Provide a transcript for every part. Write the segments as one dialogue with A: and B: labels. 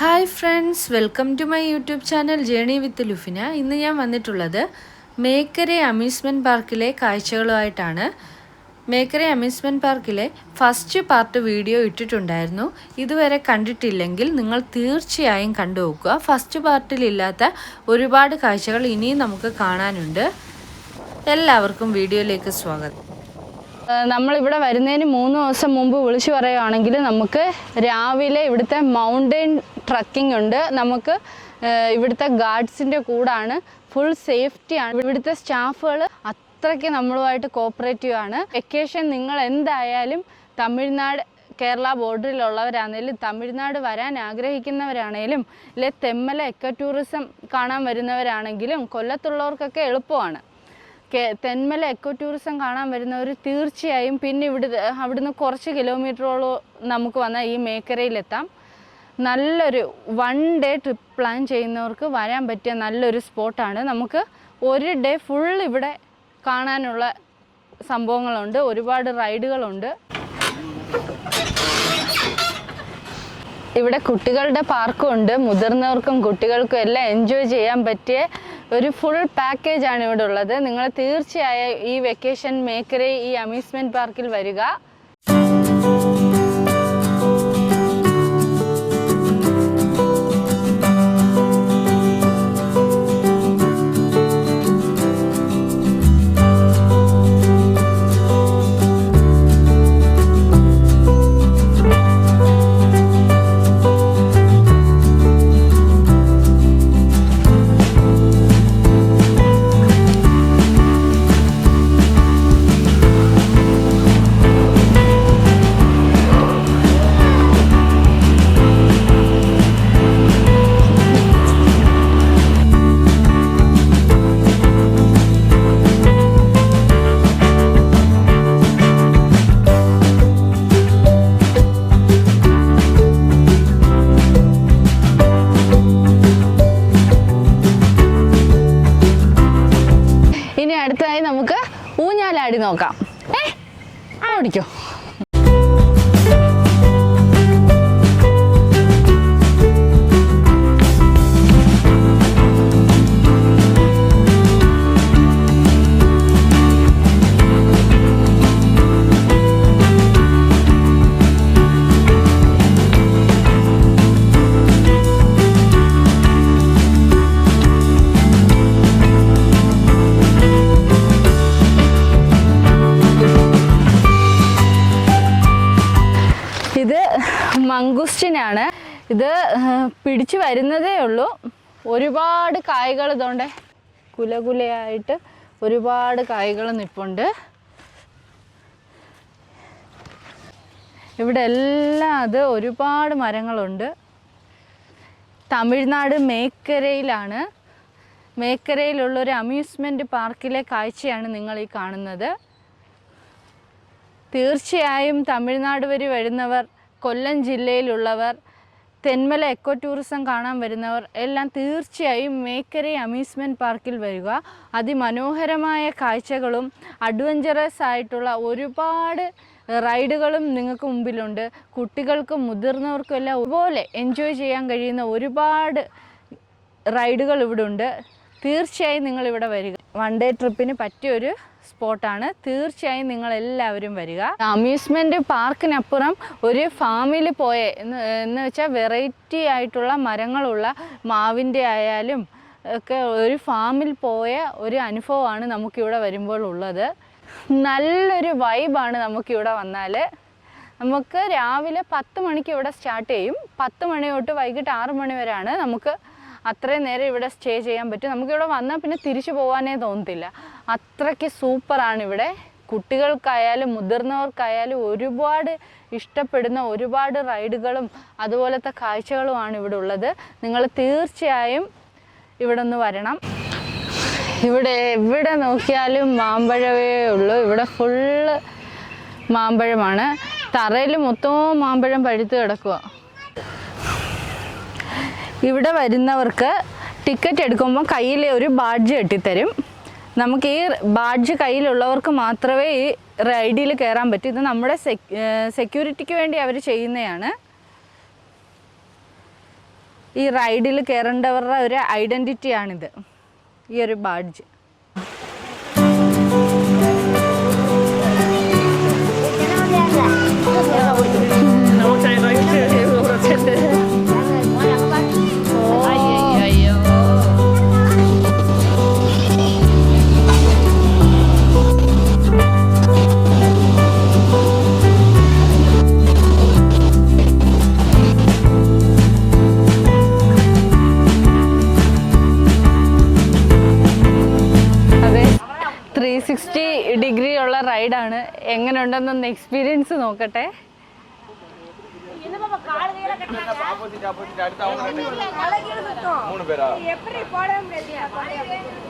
A: Hi friends welcome to my YouTube channel journey with Lufina. ഇന്ന് ഞാൻ വന്നിട്ടുള്ളത് Mekkare amusement പാർക്കിലെ കാഴ്ചകളുമായിട്ടാണ്. മേക്കരെ അമ്യൂസ്മെന്റ് പാർക്കിലെ ഫസ്റ്റ് പാർട്ട് വീഡിയോ ഇട്ടിട്ടുണ്ടായിരുന്നു. ഇതുവരെ കണ്ടിട്ടില്ലെങ്കിൽ നിങ്ങൾ തീർച്ചയായും കണ്ടു നോക്കുക. ഫസ്റ്റ് പാർട്ടിലില്ലാത്ത ഒരുപാട് കാഴ്ചകൾ ഇനിയും നമുക്ക് കാണാനുണ്ട്. എല്ലാവർക്കും വീഡിയോയിലേക്ക് സ്വാഗതം.
B: നമ്മളിവിടെ വരുന്നതിന് മൂന്ന് ദിവസം മുമ്പ് വിളിച്ചു പറയുകയാണെങ്കിൽ നമുക്ക് രാവിലെ ഇവിടുത്തെ മൗണ്ടൻ ട്രക്കിംഗ് ഉണ്ട്. നമുക്ക് ഇവിടുത്തെ ഗാർഡ്സിന്റെ കൂടാണ്. ഫുൾ സേഫ്റ്റിയാണ് ഇവിടുത്തെ സ്റ്റാഫുകൾ അത്രയ്ക്ക് നമ്മളുമായിട്ട് കോപ്പറേറ്റീവ് ആണ്. വെക്കേഷൻ നിങ്ങൾ എന്തായാലും തമിഴ്നാട് കേരള ബോർഡറിലുള്ളവരാണേലും തമിഴ്നാട് വരാൻ ആഗ്രഹിക്കുന്നവരാണേലും അല്ലെ തെമ്മല എക്ക ടൂറിസം കാണാൻ വരുന്നവരാണെങ്കിലും കൊല്ലത്തുള്ളവർക്കൊക്കെ എളുപ്പമാണ്. തെന്മല എക്കോ ടൂറിസം കാണാൻ വരുന്നവർ തീർച്ചയായും പിന്നെ ഇവിടെ അവിടുന്ന് കുറച്ച് കിലോമീറ്ററോളം നമുക്ക് വന്നാൽ ഈ മേക്കരയിലെത്താം നല്ലൊരു വൺ ഡേ ട്രിപ്പ് പ്ലാൻ ചെയ്യുന്നവർക്ക് വരാൻ പറ്റിയ നല്ലൊരു സ്പോട്ടാണ്. നമുക്ക് ഒരു ഡേ ഫുൾ ഇവിടെ കാണാനുള്ള സംഭവങ്ങളുണ്ട്. ഒരുപാട് റൈഡുകളുണ്ട്. ഇവിടെ കുട്ടികളുടെ പാർക്കും ഉണ്ട് മുതിർന്നവർക്കും കുട്ടികൾക്കും എല്ലാം എൻജോയ് ചെയ്യാൻ പറ്റിയ ഒരു ഫുൾ പാക്കേജാണ് ഇവിടെ ഉള്ളത്. നിങ്ങൾ തീർച്ചയായും ഈ വെക്കേഷൻ മേക്കറെ ഈ അമ്യൂസ്മെന്റ് പാർക്കിൽ വരിക. നോക്കാം ഏ? ഓടിക്കോ ഇത് പിടിച്ചു വരുന്നതേ ഉള്ളൂ. ഒരുപാട് കായ്കൾ ഇതുകൊണ്ട് കുലകുലയായിട്ട് ഒരുപാട് കായ്കൾ നിൽപ്പുണ്ട് ഇവിടെ എല്ലാം അത് ഒരുപാട് മരങ്ങളുണ്ട്. തമിഴ്നാട് മേക്കരയിലാണ്. മേക്കരയിലുള്ള ഒരു അമ്യൂസ്മെന്റ് പാർക്കിലെ കാഴ്ചയാണ് നിങ്ങൾ ഈ കാണുന്നത്. തീർച്ചയായും തമിഴ്നാട് വഴി വരുന്നവർ കൊല്ലം ജില്ലയിലുള്ളവർ തെന്മല എക്കോ ടൂറിസം കാണാൻ വരുന്നവർ എല്ലാം തീർച്ചയായും മേക്കരി അമ്യൂസ്മെന്റ് പാർക്കിൽ വരിക. അതിമനോഹരമായ കാഴ്ചകളും അഡ്വഞ്ചറസ് ആയിട്ടുള്ള ഒരുപാട് റൈഡുകളും നിങ്ങൾക്ക് മുമ്പിലുണ്ട്. കുട്ടികൾക്കും മുതിർന്നവർക്കും എല്ലാം ഒരുപോലെ എൻജോയ് ചെയ്യാൻ കഴിയുന്ന ഒരുപാട് റൈഡുകൾ ഇവിടെ ഉണ്ട് തീർച്ചയായും നിങ്ങൾ ഇവിടെ വരിക. വൺ ഡേ ട്രിപ്പിന് പറ്റിയ പറ്റിയൊരു സ്പോട്ടാണ്. തീർച്ചയായും നിങ്ങൾ എല്ലാവരും വരിക. അമ്യൂസ്മെന്റ് പാർക്കിനപ്പുറം ഒരു ഫാമിൽ പോയ എന്ന് എന്ന് വെച്ചാൽ വെറൈറ്റി ആയിട്ടുള്ള മരങ്ങളുള്ള മാവിന്റെ ആയാലും ഒക്കെ ഒരു ഫാമിൽ പോയ ഒരു അനുഭവമാണ് നമുക്കിവിടെ വരുമ്പോൾ ഉള്ളത്. നല്ലൊരു വൈബാണ് നമുക്കിവിടെ വന്നാൽ നമുക്ക് രാവിലെ പത്ത് മണിക്ക് ഇവിടെ സ്റ്റാർട്ട് ചെയ്യും. പത്ത് മണി തൊട്ട് വൈകിട്ട് ആറ് മണി വരെയാണ് നമുക്ക് അത്രയും നേരം ഇവിടെ സ്റ്റേ ചെയ്യാൻ പറ്റും. നമുക്കിവിടെ വന്നാൽ പിന്നെ തിരിച്ചു പോകാനേ തോന്നത്തില്ല. അത്രയ്ക്ക് സൂപ്പറാണ് ഇവിടെ. കുട്ടികൾക്കായാലും മുതിർന്നവർക്കായാലും ഒരുപാട് ഇഷ്ടപ്പെടുന്ന ഒരുപാട് റൈഡുകളും അതുപോലത്തെ കാഴ്ചകളുമാണ് ഇവിടെ ഉള്ളത്. നിങ്ങൾ തീർച്ചയായും ഇവിടെ ഒന്ന് വരണം. ഇവിടെ എവിടെ നോക്കിയാലും മാമ്പഴമേ ഉള്ളൂ. ഇവിടെ ഫുള്ള് മാമ്പഴമാണ്. തറയിൽ മൊത്തവും മാമ്പഴം പഴുത്ത് കിടക്കുക ഇവിടെ വരുന്നവർക്ക് ടിക്കറ്റ് എടുക്കുമ്പോൾ കയ്യിൽ ഒരു ബാഡ്ജ് കെട്ടിത്തരും. നമുക്ക് ഈ ബാഡ്ജ് കയ്യിലുള്ളവർക്ക് മാത്രമേ ഈ റൈഡിൽ കയറാൻ പറ്റൂ. ഇത് നമ്മുടെ സെക്യൂരിറ്റിക്ക് വേണ്ടി അവർ ചെയ്യുന്നതാണ്. ഈ റൈഡിൽ കയറേണ്ടവരുടെ ഒരു ഐഡന്റിറ്റിയാണിത് ഈ ഒരു ബാഡ്ജ് റൈഡാണ് എങ്ങനെ ഉണ്ടെന്നൊന്ന് എക്സ്പീരിയൻസ് നോക്കട്ടെ എങ്ങനെയാ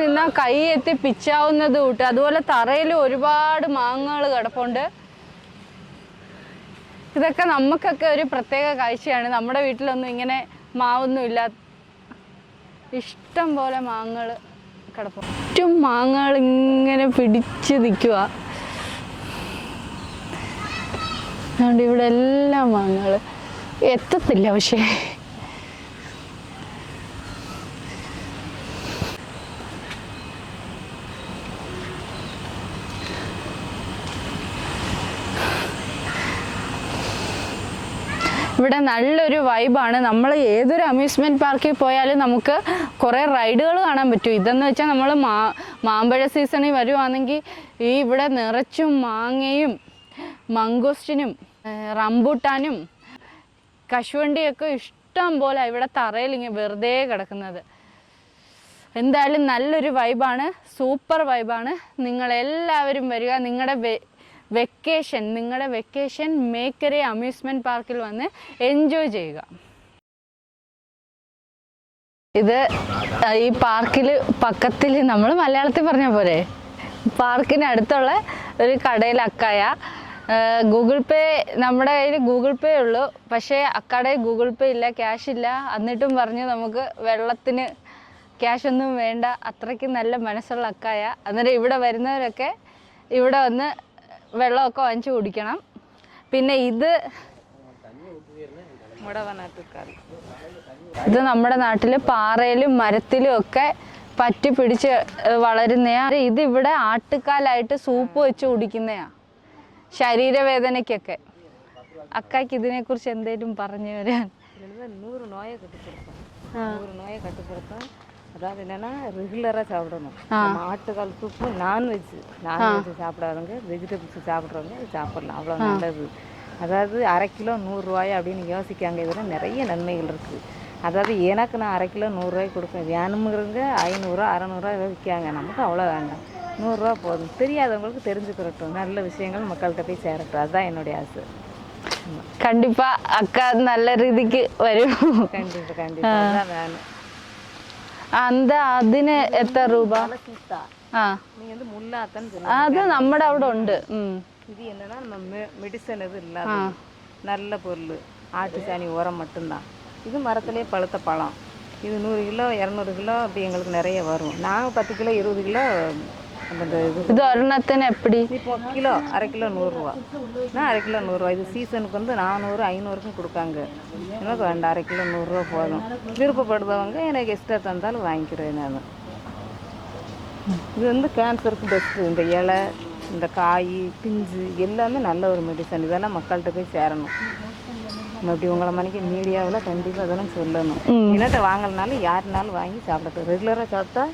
B: നിന്നാൽ കൈ എത്തി പിച്ചാവുന്നത് കൂട്ട്. അതുപോലെ തറയിൽ ഒരുപാട് മാങ്ങകൾ കിടപ്പുണ്ട്. ഇതൊക്കെ നമുക്കൊക്കെ ഒരു പ്രത്യേക കാഴ്ചയാണ്. നമ്മുടെ വീട്ടിലൊന്നും ഇങ്ങനെ മാവൊന്നും ഇല്ല ഇഷ്ടം പോലെ മാങ്ങകൾ കിടപ്പുണ്ട്. ചുറ്റും മാങ്ങകൾ ഇങ്ങനെ പിടിച്ച് നിൽക്കുക അതുകൊണ്ട് ഇവിടെ എല്ലാം മാങ്ങകൾ എത്തത്തില്ല പക്ഷേ. ഇവിടെ നല്ലൊരു വൈബാണ് നമ്മൾ ഏതൊരു അമ്യൂസ്മെന്റ് പാർക്കിൽ പോയാലും നമുക്ക് കുറേ റൈഡുകൾ കാണാൻ പറ്റും. ഇതെന്ന് വെച്ചാൽ നമ്മൾ മാ മാമ്പഴ സീസണിൽ വരുവാണെങ്കിൽ ഈ ഇവിടെ നിറച്ചും മാങ്ങയും മംഗോസ്റ്റിനും റംബൂട്ടാനും കശുവണ്ടിയൊക്കെ ഇഷ്ടം പോലെ ഇവിടെ തറയിൽ ഇങ്ങനെ വെറുതെ കിടക്കുന്നത്. എന്തായാലും നല്ലൊരു വൈബാണ് സൂപ്പർ വൈബാണ് നിങ്ങളെല്ലാവരും വരിക. നിങ്ങളുടെ വെക്കേഷൻ നിങ്ങളുടെ വെക്കേഷൻ മേക്കരെ അമ്യൂസ്മെന്റ് പാർക്കിൽ വന്ന് എൻജോയ് ചെയ്യുക. ഇത് ഈ പാർക്കിൽ പക്കത്തിൽ നമ്മൾ മലയാളത്തിൽ പറഞ്ഞ പോലെ പാർക്കിന് അടുത്തുള്ള ഒരു കടയിൽ അക്കായ. ഗൂഗിൾ പേ നമ്മുടെ കയ്യിൽ ഗൂഗിൾ പേ ഉള്ളൂ. പക്ഷേ അക്കാടെ ഗൂഗിൾ പേ ഇല്ല ക്യാഷ് ഇല്ല. എന്നിട്ടും പറഞ്ഞു നമുക്ക് വെള്ളത്തിന് ക്യാഷ് ഒന്നും വേണ്ട. അത്രയ്ക്ക് നല്ല മനസ്സുള്ള അക്കായ. അന്നേരം ഇവിടെ വരുന്നവരൊക്കെ ഇവിടെ വന്ന് വെള്ളമൊക്കെ വാങ്ങിച്ച് കുടിക്കണം പിന്നെ ഇത് ഇത് നമ്മുടെ നാട്ടിൽ പാറയിലും മരത്തിലും ഒക്കെ പറ്റി പിടിച്ച് ഏഹ് വളരുന്നയാ ഇത് ഇവിടെ ആട്ടുകാലായിട്ട് സൂപ്പ് വെച്ച് കുടിക്കുന്നയാ ശരീരവേദനയ്ക്കൊക്കെ അക്കായ്ക്ക് ഇതിനെക്കുറിച്ച് എന്തേലും പറഞ്ഞു വരാൻ
C: இதுல நூறு நோயை கட்டுப்படுத்தும் நூறு நோயை கட்டுப்படுத்தும் சாப்பிடாது என்னன்னா ரெகுலராக சாப்பிடணும். ஆட்டுக்கால் soup non veg non veg சாப்பிடாதவங்க vegetables சாப்பிட்றவங்க அது சாப்பிடலாம் அவ்வளோ நல்லது. அதாவது அரை கிலோ நூறுரூவாய் அப்படின்னு யோசிக்காங்க. இதில் நிறைய நன்மைகள் இருக்குது அதாவது எனக்கு நான் அரை கிலோ நூறுரூவாய்க்கு கொடுப்பேன். வேணுங்கிறவங்க ஐநூறுரூவா அறநூறுவா ஏதோ விற்காங்க. நமக்கு அவ்வளோ வேண்டாம். நூறுரூவா போதும். தெரியாதவங்களுக்கு தெரிஞ்சுக்கிறட்டும். நல்ல விஷயங்கள் மக்கள்கிட்ட போய் சேரட்டும். அதுதான் என்னுடைய ஆசை.
B: கண்டிப்பா. அக்கா நல்ல ரீதிக்கு
C: வரும். கண்டிப்பா கண்டிப்பா. வேணும்.
B: അന്ത അതിന് എത്ര രൂപ
C: சீத்தா
B: ആ
C: நீங்கள் வந்து முல்லாத்தன்னு சொல்லுங்க
B: അത് നമ്മുടെ അവിടെ ഉണ്ട് ഉം.
C: இது என்னன்னா நம்ம மெ மெடிசன் எதுவும் இல்லாத நல்ல பொருள் ஆட்டு சாணி உரம் மட்டும்தான் இது மரத்துலேயே பழுத்த பழம் இது நூறு கிலோ இரநூறு கிலோ அப்படி எங்களுக்கு நிறைய வரும் நாங்கள் பத்து கிலோ இருபது கிலோ அந்த இது
B: அருணாத்தன் எப்படி?
C: இப்போ கிலோ அரை கிலோ நூறுரூவா. நான் அரை கிலோ நூறுரூவா. இது சீசனுக்கு வந்து நானூறு ஐநூறுக்கும் கொடுக்காங்க. எனக்கு ரெண்டு அரை கிலோ நூறுரூவா போதும். விருப்பப்படுறவங்க எனக்கு எக்ஸ்ட்ரா தந்தாலும் வாங்கிக்கிறேன் நான். இது வந்து கேன்சருக்கு பெஸ்ட்டு இந்த இலை இந்த காய் பிஞ்சு எல்லாமே நல்ல ஒரு மெடிசன் இதெல்லாம் மக்கள்கிட்ட போய் சேரணும். அப்படி உங்களை மணிக்கு மீடியாவில் கண்டிப்பாக அதெல்லாம் சொல்லணும். இல்லாட்ட வாங்கலனாலும் யாருனாலும் வாங்கி சாப்பிடட்டும். ரெகுலராக சாப்பிட்டா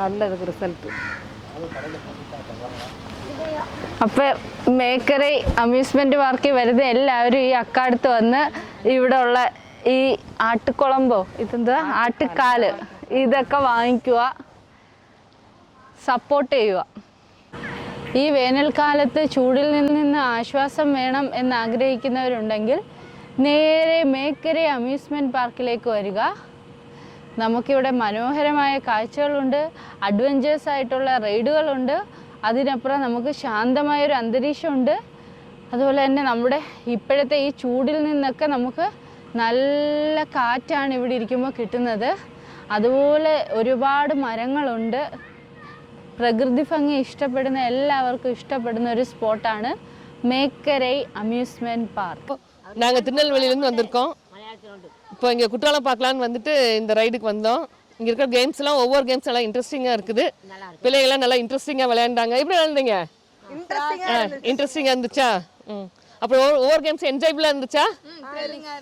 C: நல்லதுக்கு ரிசல்ட்டு
B: അപ്പൊ മേക്കറി അമ്യൂസ്മെന്റ് പാർക്കിൽ വരുന്ന എല്ലാവരും ഈ അക്കാടത്ത് വന്ന് ഇവിടെ ഉള്ള ഈ ആട്ടുകുളമ്പോ ഇതെന്താ? ആട്ടുകാൽ. ഇതൊക്കെ വാങ്ങിക്കുക. സപ്പോർട്ട് ചെയ്യുക. ഈ വേനൽക്കാലത്ത് ചൂടിൽ നിന്ന് ആശ്വാസം വേണം എന്ന് ആഗ്രഹിക്കുന്നവരുണ്ടെങ്കിൽ നേരെ മേക്കരെ അമ്യൂസ്മെന്റ് പാർക്കിലേക്ക് വരിക. നമുക്കിവിടെ മനോഹരമായ കാഴ്ചകളുണ്ട് അഡ്വഞ്ചേഴ്സ് ആയിട്ടുള്ള റൈഡുകളുണ്ട്. അതിനപ്പുറം നമുക്ക് ശാന്തമായൊരു അന്തരീക്ഷമുണ്ട്. അതുപോലെ തന്നെ നമ്മുടെ ഇപ്പോഴത്തെ ഈ ചൂടിൽ നിന്നൊക്കെ നമുക്ക് നല്ല കാറ്റാണ് ഇവിടെ ഇരിക്കുമ്പോൾ കിട്ടുന്നത്. അതുപോലെ ഒരുപാട് മരങ്ങളുണ്ട്. പ്രകൃതി ഭംഗി ഇഷ്ടപ്പെടുന്ന എല്ലാവർക്കും ഇഷ്ടപ്പെടുന്ന ഒരു സ്പോട്ടാണ് മേക്കരൈ അമ്യൂസ്മെന്റ് പാർക്ക്.
D: നാങ്ക തിരുനെൽവേലിയിൽ നിന്ന് വന്നിരിക്കോം? இப்போ இங்கே குற்றாலம் பார்க்கலான்னு வந்துட்டு இந்த ரைடுக்கு வந்தோம் இங்கே இருக்கிற கேம்ஸ்லாம் ஒவ்வொரு கேம்ஸ் எல்லாம் இன்ட்ரெஸ்டிங்காக இருக்குது பிள்ளைகள்லாம் நல்லா இன்ட்ரெஸ்டிங்காக விளையாண்டாங்க எப்படி விளையாண்டீங்க இன்ட்ரெஸ்டிங்காக இருந்துச்சா ம் அப்புறம் ஒவ்வொரு- ஒவ்வொரு கேம்ஸ் என்ஜாய்புளாக இருந்துச்சா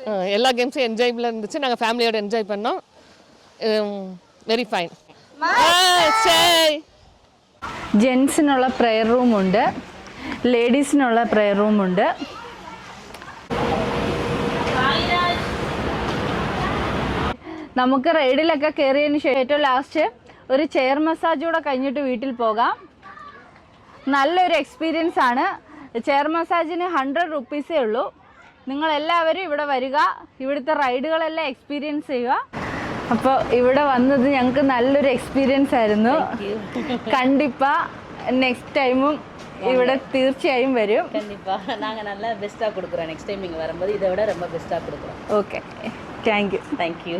D: ஆ, எல்லா கேம்ஸும் என்ஜாய்புளாக இருந்துச்சு நாங்கள் ஃபேமிலியோட என்ஜாய் பண்ணோம் வெரி ஃபைன் சரி
B: ജെൻസിനുള്ള പ്രെയർ റൂമുണ്ട് ലേഡീസിനുള്ള പ്രെയർ റൂമുണ്ട് നമുക്ക് റൈഡിലൊക്കെ കയറിയതിന് ശേഷം ഏറ്റവും ലാസ്റ്റ് ഒരു ചെയർ മസാജ് കൂടെ കഴിഞ്ഞിട്ട് വീട്ടിൽ പോകാം നല്ലൊരു എക്സ്പീരിയൻസ് ആണ് ചെയർ മസാജിന് ഹൺഡ്രഡ് റുപ്പീസേ ഉള്ളൂ നിങ്ങളെല്ലാവരും ഇവിടെ വരിക ഇവിടുത്തെ റൈഡുകളെല്ലാം എക്സ്പീരിയൻസ് ചെയ്യുക അപ്പോൾ ഇവിടെ വന്നത് ഞങ്ങൾക്ക് നല്ലൊരു എക്സ്പീരിയൻസ് ആയിരുന്നു കണ്ടിപ്പാ നെക്സ്റ്റ് ടൈമും ഇവിടെ തീർച്ചയായും വരും
E: கண்டிப்பாக நாங்கள் நல்லா பெஸ்ட்டாக கொடுக்குறோம் நெக்ஸ்ட் டைம் இங்கே வரும்போது இதை விட ரொம்ப பெஸ்ட்டாக கொடுக்குறோம்
B: ഓക്കെ താങ്ക് യു
E: தேங்க்யூ